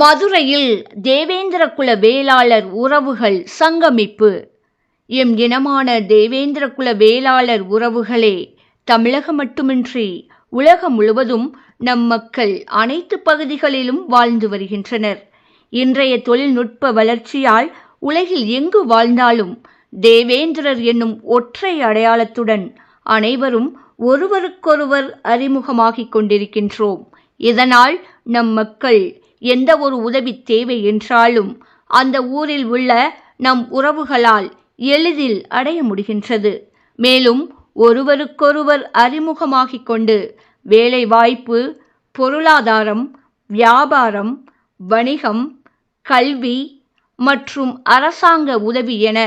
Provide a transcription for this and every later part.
மதுரையில் தேவேந்திர குல வேளாளர் உறவுகள் சங்கமிப்பு. எம் இனமான தேவேந்திர குல வேளாளர் உறவுகளே தமிழகம் மட்டுமின்றி உலகம் முழுவதும் நம் மக்கள் அனைத்து பகுதிகளிலும் வாழ்ந்து வருகின்றனர். இன்றைய தொழில்நுட்ப வளர்ச்சியால் உலகில் எங்கு வாழ்ந்தாலும் தேவேந்திரர் என்னும் ஒற்றை அடையாளத்துடன் அனைவரும் ஒருவருக்கொருவர் அறிமுகமாகிக் கொண்டிருக்கின்றோம். இதனால் நம் மக்கள் எந்த ஒரு உதவி தேவை என்றாலும் அந்த ஊரில் உள்ள நம் உறவுகளால் எளிதில் அடைய முடிகின்றது. மேலும் ஒருவருக்கொருவர் அறிமுகமாகிக் கொண்டு வேலைவாய்ப்பு பொருளாதாரம் வியாபாரம் வணிகம் கல்வி மற்றும் அரசாங்க உதவி என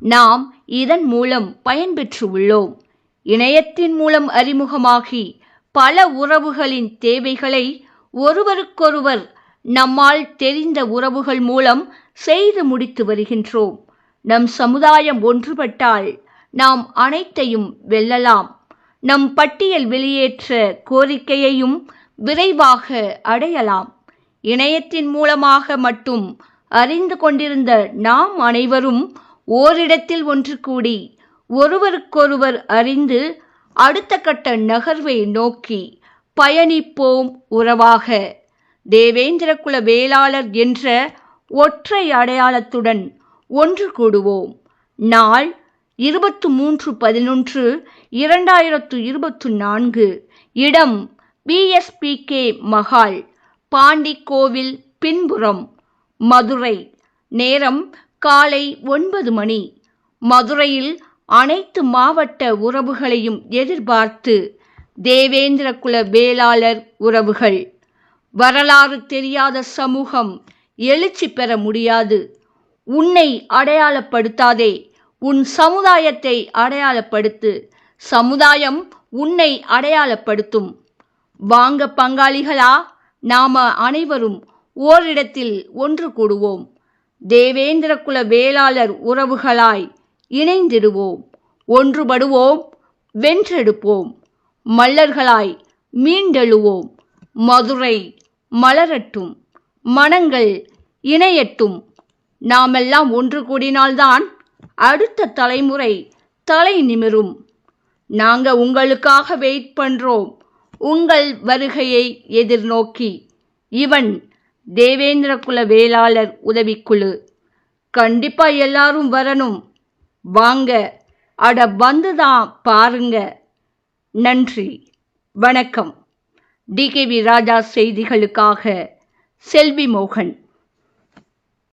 நாம் இதன் மூலம் பயன்பெற்று உள்ளோம். இணையத்தின் மூலம் அறிமுகமாகி பல உறவுகளின் தேவைகளை ஒருவருக்கொருவர் நம்மால் தெரிந்த உறவுகள் மூலம் செய்து முடித்து வருகின்றோம். நம் சமுதாயம் ஒன்றுபட்டால் நாம் அனைத்தையும் வெல்லலாம். நம் பட்டியல் வெளியேற்ற கோரிக்கையையும் விரைவாக அடையலாம். இணையத்தின் மூலமாக மட்டும் அறிந்து கொண்டிருந்த நாம் அனைவரும் ஓரிடத்தில் ஒன்று கூடி ஒருவருக்கொருவர் அறிந்து அடுத்த கட்ட நகர்வை நோக்கி பயணிப்போம் உறவாக. தேவேந்திர குல வேளாளர் என்ற ஒற்றை அடையாளத்துடன் ஒன்று கூடுவோம். நாள் இருபத்து மூன்று பதினொன்று இரண்டாயிரத்து இருபத்து நான்கு. இடம் பிஎஸ்பிகே மகால் பாண்டி கோவில் பின்புறம் மதுரை. நேரம் காலை ஒன்பது மணி. மதுரையில் அனைத்து மாவட்ட உறவுகளையும் எதிர்பார்த்து தேவேந்திர குல வேளாளர் உறவுகள். வரலாறு தெரியாத சமூகம் எழுச்சி பெற முடியாது. உன்னை அடையாளப்படுத்தாதே. உன் சமுதாயத்தை அடையாளப்படுத்து. சமுதாயம் உன்னை அடையாளப்படுத்தும். வாங்க பங்காளிகளா நாம அனைவரும் ஓரிடத்தில் ஒன்று கூடுவோம். தேவேந்திர குல வேளாளர் உறவுகளாய் இணைந்திடுவோம். ஒன்றுபடுவோம் வென்றெடுப்போம். மல்லர்களாய் மீண்டெழுவோம். மதுரை மலரட்டும் மனங்கள் இணையட்டும். நாமெல்லாம் ஒன்று கூடினால்தான் அடுத்த தலைமுறை தலை நிமிரும். நாங்க உங்களுக்காக வெயிட் பண்றோம். உங்கள் வருகையை எதிர்நோக்கி. இவன் தேவேந்திர குல வேளாளர் உதவிக்குழு. கண்டிப்பா எல்லாரும் வரணும். வாங்க அட வந்துதான் பாருங்க. நன்றி வணக்கம். டிகேவி ராஜா செய்திகளுக்காக செல்வி மோகன்